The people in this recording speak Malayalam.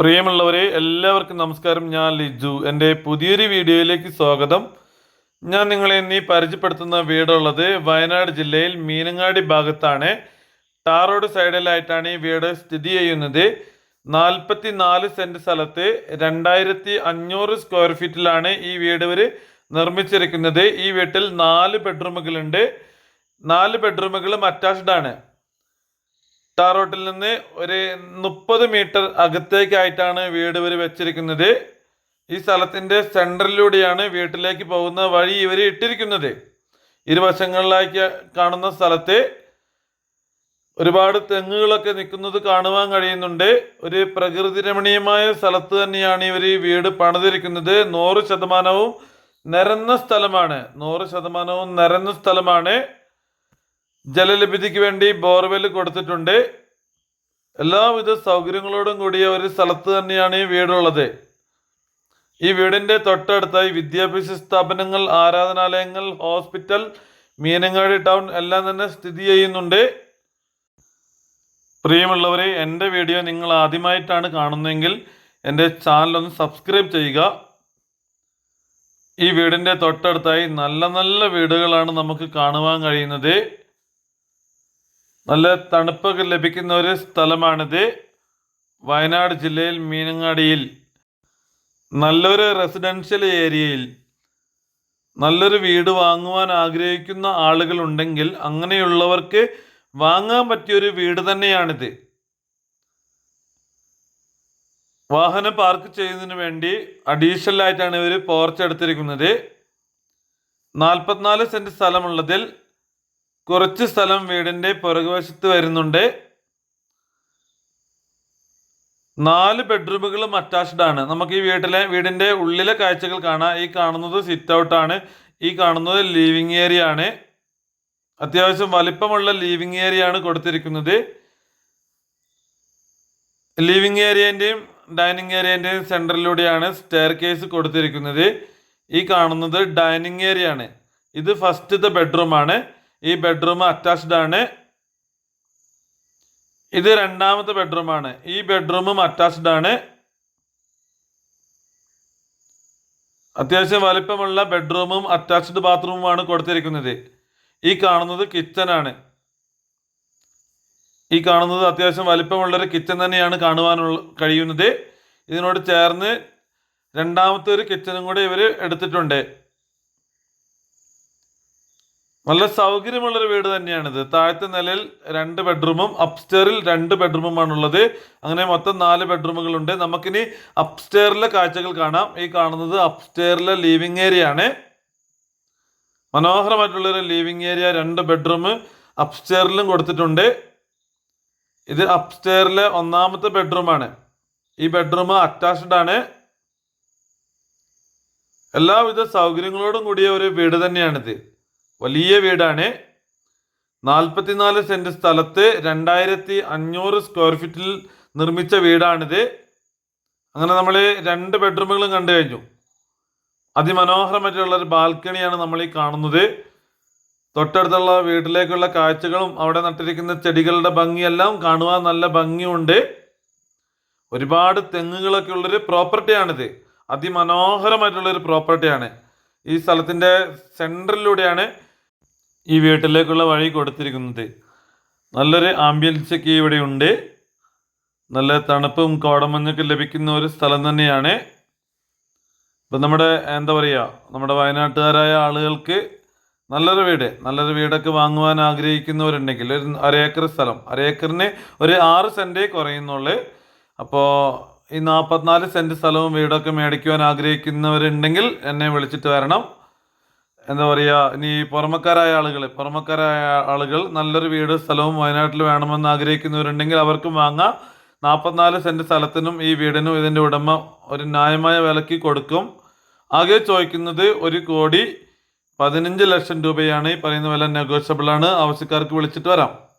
പ്രിയമുള്ളവരെ എല്ലാവർക്കും നമസ്കാരം. ഞാൻ ലിജു. എന്റെ പുതിയൊരു വീഡിയോയിലേക്ക് സ്വാഗതം. ഞാൻ നിങ്ങളെ നീ പരിചയപ്പെടുത്തുന്ന വീടുള്ളത് വയനാട് ജില്ലയിൽ മീനങ്ങാടി ഭാഗത്താണ്. ടാറോഡ് സൈഡിലായിട്ടാണ് ഈ വീട് സ്ഥിതി ചെയ്യുന്നത്. നാൽപ്പത്തി നാല് സെന്റ് സ്ഥലത്ത് രണ്ടായിരത്തി അഞ്ഞൂറ് സ്ക്വയർ ഫീറ്റിലാണ് ഈ വീട് ഇവർ നിർമ്മിച്ചിരിക്കുന്നത്. ഈ വീട്ടിൽ നാല് ബെഡ്റൂമുകളുണ്ട്. നാല് ബെഡ്റൂമുകളും അറ്റാച്ച്ഡ് ആണ്. ടാർ റോട്ടിൽ നിന്ന് ഒരു മുപ്പത് മീറ്റർ അകത്തേക്കായിട്ടാണ് വീട് ഇവർ വെച്ചിരിക്കുന്നത്. ഈ സ്ഥലത്തിന്റെ സെന്ററിലൂടെയാണ് വീട്ടിലേക്ക് പോകുന്ന വഴി ഇവർ ഇട്ടിരിക്കുന്നത്. ഇരുവശങ്ങളിലേക്ക് കാണുന്ന സ്ഥലത്ത് ഒരുപാട് തെങ്ങുകളൊക്കെ നിൽക്കുന്നത് കാണുവാൻ കഴിയുന്നുണ്ട്. ഒരു പ്രകൃതി രമണീയമായ സ്ഥലത്ത് തന്നെയാണ് ഇവർ ഈ വീട് പണിതിരിക്കുന്നത്. നൂറ് ശതമാനവും നിരന്ന സ്ഥലമാണ്. നൂറ് ശതമാനവും നിരന്ന സ്ഥലമാണ്. ജലലഭ്യതയ്ക്ക് വേണ്ടി ബോർവെൽ കൊടുത്തിട്ടുണ്ട്. എല്ലാവിധ സൗകര്യങ്ങളോടും കൂടിയ ഒരു സ്ഥലത്ത് തന്നെയാണ് ഈ വീടുള്ളത്. ഈ വീടിന്റെ തൊട്ടടുത്തായി വിദ്യാഭ്യാസ സ്ഥാപനങ്ങൾ ആരാധനാലയങ്ങൾ ഹോസ്പിറ്റൽ മീനങ്ങാടി ടൗൺ എല്ലാം തന്നെ സ്ഥിതി ചെയ്യുന്നുണ്ട്. പ്രിയമുള്ളവരെ എന്റെ വീഡിയോ നിങ്ങൾ ആദ്യമായിട്ടാണ് കാണുന്നതെങ്കിൽ എന്റെ ചാനൽ ഒന്ന് സബ്സ്ക്രൈബ് ചെയ്യുക. ഈ വീടിന്റെ തൊട്ടടുത്തായി നല്ല നല്ല വീടുകളാണ് നമുക്ക് കാണുവാൻ കഴിയുന്നത്. നല്ല തണുപ്പൊക്കെ ലഭിക്കുന്ന ഒരു സ്ഥലമാണിത്. വയനാട് ജില്ലയിൽ മീനങ്ങാടിയിൽ. നല്ലൊരു റെസിഡൻഷ്യൽ ഏരിയയിൽ. നല്ലൊരു വീട് വാങ്ങുവാൻ ആഗ്രഹിക്കുന്ന ആളുകൾ ഉണ്ടെങ്കിൽ അങ്ങനെയുള്ളവർക്ക് വാങ്ങാൻ പറ്റിയൊരു വീട് തന്നെയാണിത്. വാഹനം പാർക്ക് ചെയ്യുന്നതിന് വേണ്ടി അഡീഷണൽ ആയിട്ടാണ് ഇവർ പോർച്ച് എടുത്തിരിക്കുന്നത്. നാൽപ്പത്തിനാല് സെന്റ് സ്ഥലമുള്ളതിൽ കുറച്ച് സ്ഥലം വീടിന്റെ പുറകുവശത്ത് വരുന്നുണ്ട്. നാല് ബെഡ്റൂമുകളും അറ്റാച്ച്ഡ് ആണ്. നമുക്ക് ഈ വീട്ടിലെ വീടിന്റെ ഉള്ളിലെ കാഴ്ചകൾ കാണാം. ഈ കാണുന്നത് സിറ്റ് ഔട്ട് ആണ്. ഈ കാണുന്നത് ലീവിങ് ഏരിയ ആണ്. അത്യാവശ്യം വലിപ്പമുള്ള ലീവിങ് ഏരിയ ആണ് കൊടുത്തിരിക്കുന്നത്. ലിവിങ് ഏരിയന്റെയും ഡൈനിങ് ഏരിയന്റെയും സെന്ററിലൂടെയാണ് സ്റ്റെയർ കേസ് കൊടുത്തിരിക്കുന്നത്. ഈ കാണുന്നത് ഡൈനിങ് ഏരിയ ആണ്. ഇത് ഫസ്റ്റ് ബെഡ്റൂം ആണ്. ഈ ബെഡ്റൂം അറ്റാച്ച്ഡ് ആണ്. ഇത് രണ്ടാമത്തെ ബെഡ്റൂമാണ് ഈ ബെഡ്റൂമും അറ്റാച്ച്ഡ് ആണ്. അത്യാവശ്യം വലിപ്പമുള്ള ബെഡ്റൂമും അറ്റാച്ച്ഡ് ബാത്റൂമുമാണ് കൊടുത്തിരിക്കുന്നത്. ഈ കാണുന്നത് കിച്ചൺ ആണ്. ഈ കാണുന്നത് അത്യാവശ്യം വലിപ്പമുള്ളൊരു കിച്ചൺ തന്നെയാണ് കാണുവാനുള്ള കഴിയുന്നത്. ഇതിനോട് ചേർന്ന് രണ്ടാമത്തെ ഒരു കിച്ചനും കൂടെ ഇവർ എടുത്തിട്ടുണ്ട്. നല്ല സൗകര്യമുള്ളൊരു വീട് തന്നെയാണിത്. താഴത്തെ നിലയിൽ രണ്ട് ബെഡ്റൂമും അപ്സ്റ്റേറിൽ രണ്ട് ബെഡ്റൂമുമാണുള്ളത്. അങ്ങനെ മൊത്തം നാല് ബെഡ്റൂമുകളുണ്ട്. നമുക്കിനി അപ്സ്റ്റേറിലെ കാഴ്ചകൾ കാണാം. ഈ കാണുന്നത് അപ്സ്റ്റേറിലെ ലിവിങ് ഏരിയ ആണ്. മനോഹരമായിട്ടുള്ളൊരു ലിവിങ് ഏരിയ രണ്ട് ബെഡ്റൂം അപ്സ്റ്റേറിലും കൊടുത്തിട്ടുണ്ട്. ഇത് അപ്സ്റ്റേറിലെ ഒന്നാമത്തെ ബെഡ്റൂമാണ്. ഈ ബെഡ്റൂം അറ്റാച്ച്ഡ് ആണ്. എല്ലാവിധ സൗകര്യങ്ങളോടും കൂടിയ ഒരു വീട് തന്നെയാണിത്. വലിയ വീടാണ്. നാൽപ്പത്തിനാല് സെന്റ് സ്ഥലത്ത് രണ്ടായിരത്തി അഞ്ഞൂറ് സ്ക്വയർ ഫീറ്റിൽ നിർമ്മിച്ച വീടാണിത്. അങ്ങനെ നമ്മൾ രണ്ട് ബെഡ്റൂമുകളും കണ്ടു കഴിഞ്ഞു. അതിമനോഹരമായിട്ടുള്ള ഒരു ബാൽക്കണിയാണ് നമ്മൾ ഈ കാണുന്നത്. തൊട്ടടുത്തുള്ള വീട്ടിലേക്കുള്ള കാഴ്ചകളും അവിടെ നട്ടിരിക്കുന്ന ചെടികളുടെ ഭംഗിയെല്ലാം കാണുവാൻ നല്ല ഭംഗിയുണ്ട്. ഒരുപാട് തെങ്ങുകളൊക്കെ ഉള്ളൊരു പ്രോപ്പർട്ടിയാണിത്. അതിമനോഹരമായിട്ടുള്ളൊരു പ്രോപ്പർട്ടിയാണ്. ഈ സ്ഥലത്തിന്റെ സെന്ററിലൂടെയാണ് ഈ വീട്ടിലേക്കുള്ള വഴി കൊടുത്തിരിക്കുന്നത്. നല്ലൊരു ആംബിയൻസ് ഇവിടെ ഉണ്ട്. നല്ല തണുപ്പും കോടമഞ്ഞൊക്കെ ലഭിക്കുന്ന ഒരു സ്ഥലം തന്നെയാണ്. ഇപ്പം നമ്മുടെ എന്താ പറയുക നമ്മുടെ വയനാട്ടുകാരായ ആളുകൾക്ക് നല്ലൊരു വീട് നല്ലൊരു വീടൊക്കെ വാങ്ങുവാൻ ആഗ്രഹിക്കുന്നവരുണ്ടെങ്കിൽ ഒരു അരേക്കർ സ്ഥലം അരേക്കറിന് ഒരു ആറ് സെന്റേ കുറയുന്നുള്ളൂ. അപ്പോൾ ഈ നാൽപ്പത്തിനാല് സെന്റ് സ്ഥലവും വീടൊക്കെ മേടിക്കുവാൻ ആഗ്രഹിക്കുന്നവരുണ്ടെങ്കിൽ എന്നെ വിളിച്ചിട്ട് വരണം. എന്താ പറയുക ഇനി പുറമക്കാരായ ആളുകൾ പുറമക്കാരായ ആളുകൾ നല്ലൊരു വീട് സ്ഥലവും വയനാട്ടിൽ വേണമെന്ന് ആഗ്രഹിക്കുന്നവരുണ്ടെങ്കിൽ അവർക്കും വാങ്ങാം. നാൽപ്പത്തിനാല് സെന്റ് സ്ഥലത്തിനും ഈ വീടിനും ഇതിന്റെ ഉടമ ഒരു ന്യായമായ വിലയ്ക്ക് കൊടുക്കും. ആകെ ചോദിക്കുന്നത് ഒരു കോടി പതിനഞ്ച് ലക്ഷം രൂപയാണ്. ഈ പറയുന്ന വില നെഗോഷ്യബിളാണ് ആവശ്യക്കാർക്ക് വിളിച്ചിട്ട് വരാം.